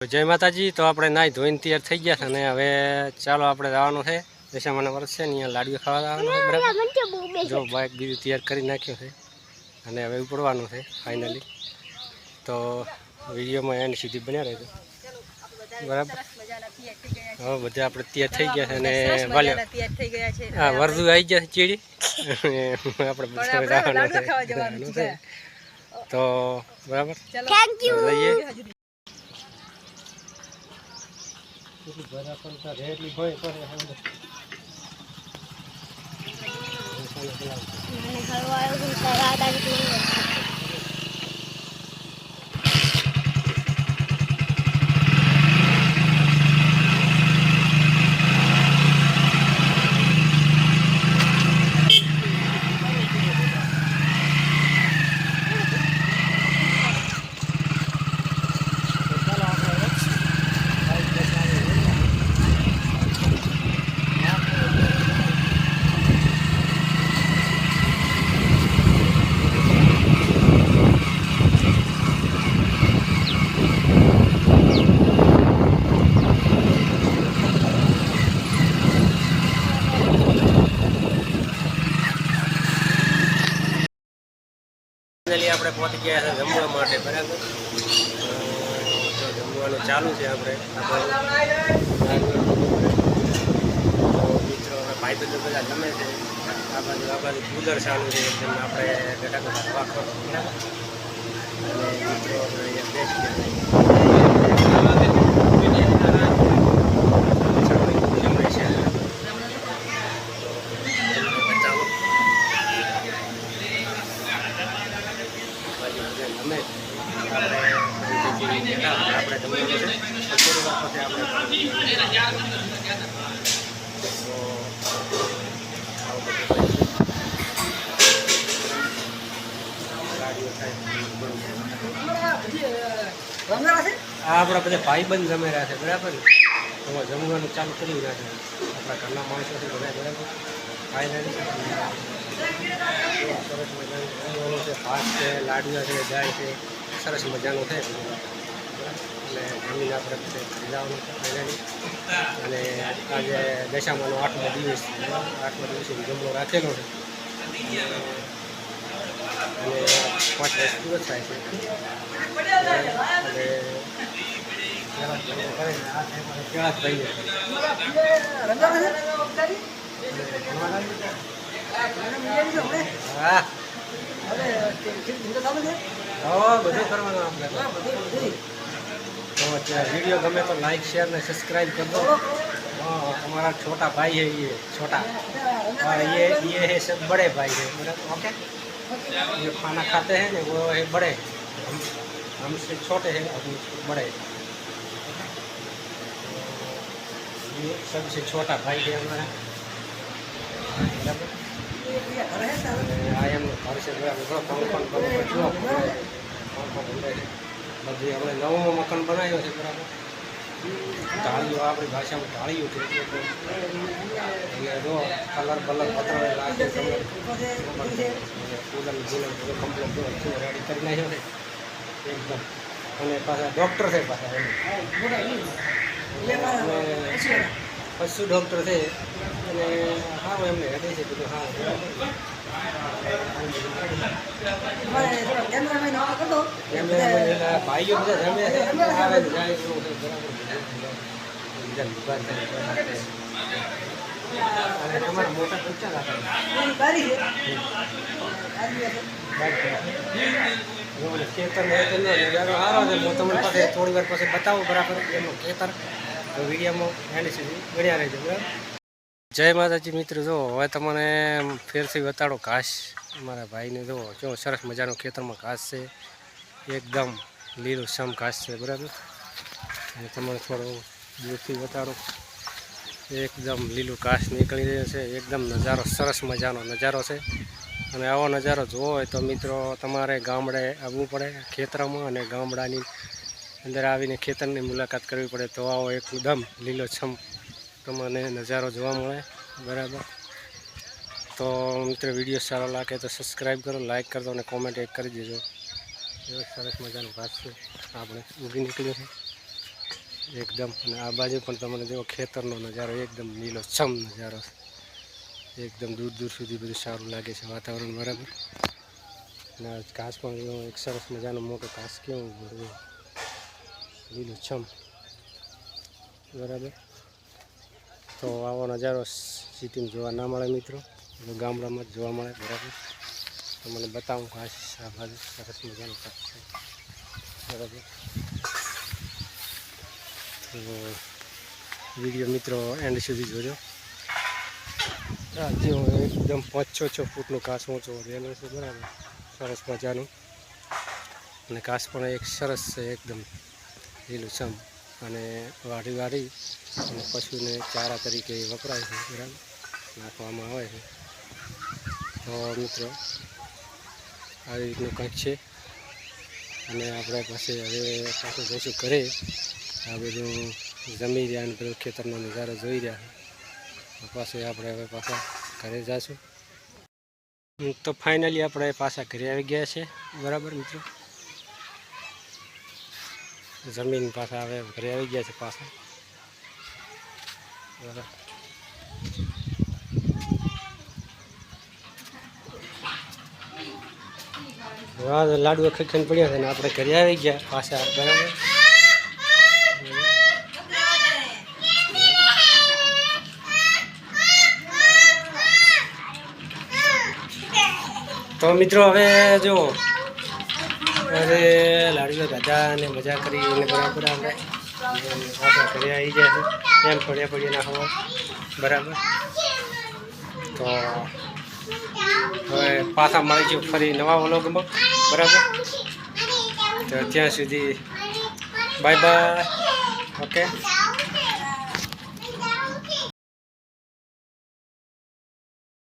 જય માતાજી તો આપણે નાઈ ધોઈને તૈયાર થઈ ગયા છે અને હવે ચાલો આપણે જવાનું છે. દશામાના વર્ષ છે ને અહીંયા લાડવી ખાવા જવાનું છે બરાબર? જો બાઇક બીજું તૈયાર કરી નાખ્યું છે અને હવે ઉપડવાનું છે ફાઇનલી તો વિડીયોમાં એની સુધી બન્યા રહેજો. બરાબર? હવે બધા આપણે તૈયાર થઈ ગયા છે અને વાલ્યો. તૈયાર થઈ ગયા છે હા વરદુ આવી ગયા છે ચીડી. અને આપણે તો બરાબર જવાનું છે. તો બરાબર ચાલો તો જઈએ હજુ ફાઇનલી આપણે પહોંચી ગયા છે જમવા માટે બરાબર? અ, જમવાનું ચાલુ છે આપણે તો મિત્રો હવે ભાઈ બધો બધા જમે છે. આ બાજુ આ બાજુ કુલર ચાલુ છે એકદમ આપણે બેઠા વાગતો અને મિત્રો જમે છે બતાવો બાજુ બધા ગમે આપણે જમવાનું છે. થોડી વાર પછી આપણે થાય આપણા બધા ભાઈબંધ જમે રહ્યા છે, બરાબર? એમાં જમવાનું ચાલુ કરી રહ્યા છે. આપણા ઘરના માણસો છે, બધા બરાબર? ફાઇનલી સરસ મજાનું છે, ભાત છે, લાડવા છે જાય છે. સરસ મજાનું છે. એટલે જમીન છે ફાઇનલી અને આજે દશામાનો આઠમો દિવસ આઠમો દિવસે જમણો રાખેલો છે. અને પાંચ વર્ષ પૂરો થાય છે. અને અને હા. બધું કરવાનું આપણે બધું. વીડિયો ગમે તો લાઈક શેર ને સબસ્ક્राइब कर दो हमारा छोटा भाई है ये छोटा और ये ये है सब बड़े भाई है मतलब ओके जो खाना खाते हैं ना वो है बड़े हम हमसे छोटे हैं और बड़े ये सबसे छोटा भाई है हमारा आई एम घर से जुड़ा कौन कौन कौन कौन ને બધી આપણે નવો મકાન બનાવ્યો છે બરાબર? ઢાળીઓ આપણી ભાષામાં ઢાળીઓ છે. એટલે જો કલર બલર પત્ર લાગે કલર કુલર ગુલર બધું કમ્પ્લેટ જો શું રેડી કરી નાખ્યો છે. એકદમ. અને પાછા ડૉક્ટર છે પાછા પશુ ડૉક્ટર છે. અને હા. હું એમને હેડે છે બધું હા ભાઈઓ બધા રમે છે. આવે જાય તમારા મોટા ખર્ચા રાખે. ખેતર ખેતરનો નજારો સારો છે. હું તમને પાસે થોડી વાર પછી બતાવું બરાબર. એમનું ખેતર જય માતાજી, મિત્રો જો હવે તમને ફેરથી બતાડો ઘાસ. મારા ભાઈને જો જો સરસ મજાનો ખેતરમાં ઘાસ છે. એકદમ લીલું સમ ઘાસ છે, બરાબર? અને તમને થોડો દૂરથી બતાડો. એકદમ લીલું ઘાસ નીકળી રહ્યું છે. એકદમ નજારો, સરસ મજાનો નજારો છે. અને આવો નજારો જોવો હોય તો, મિત્રો, તમારે ગામડે આવવું પડે, ખેતરમાં અને ગામડાની અંદર આવીને ખેતરની મુલાકાત કરવી પડે તો આવો એકદમ લીલોછમ તમને નજારો જોવા મળે. બરાબર? તો મિત્રો, વીડિયો સારો લાગે તો સબસ્ક્રાઈબ કરો લાઈક કરજો અને કોમેન્ટ એક કરી દેજો. એવો સરસ મજાનું ઘાસ છે. આપણે ઉગી નીકળ્યું છે. એકદમ, અને આ બાજુ પણ તમને જેવો ખેતરનો નજારો, એકદમ લીલોછમ નજારો છે. એકદમ દૂર દૂર સુધી બધું સારું લાગે છે વાતાવરણ, બરાબર? અને ઘાસ પણ એક સરસ મજાનો મોટો ઘાસ કેવું લીલું છમ બરાબર? તો આવો નજારો સિટીમાં જોવા ના મળે મિત્રો. ગામડામાં જ જોવા મળે, બરાબર? તો મને બતાવું ઘાસ આ બાજુ સરસ મજાનો ઘાસ છે. બરાબર? તો વીડિયો મિત્રો એન્ડ સુધી જોજો. આજે એકદમ પાંચ છ છ ફૂટનું ઘાસ ઊંચો રહેલો છે, બરાબર? સરસ મજાનું. અને ઘાસ પણ એક સરસ છે, એકદમ. લીલું છમ અને વાઢી વાઢી અને પશુને ચારા તરીકે વપરાય છે, બરાબર? નાખવામાં આવે છે. તો મિત્રો, આવી રીતનું કંઈક છે. અને આપણે પાસે હવે પાછું જઈશું ઘરે. આ બધું જમી રહ્યા અને બધું ખેતરનો નજારો જોઈ રહ્યા છે. પાછું આપણે હવે પાછા ઘરે જઈશું તો ફાઇનલી આપણે પાછા ઘરે આવી ગયા છે. બરાબર મિત્રો? જમીન પાછા હવે ઘરે આવી ગયા છે પાછા. બરાબર. હા તો લાડુ ખખન પડ્યા છે ને આપણે ઘરે આવી ગયા પાછા, બરાબર? તો મિત્રો, હવે જો અરે લાડુ દાદા ને મજા કરી અને બરાબર આપણે ફળિયા આવી જાય છે. એમ પડ્યા પડ્યા ના હોવા. બરાબર. તો હવે પાછા મળીશું ફરી નવા વ્લોગમાં. બરાબર. તો ત્યાં સુધી બાય બાય. ઓકે.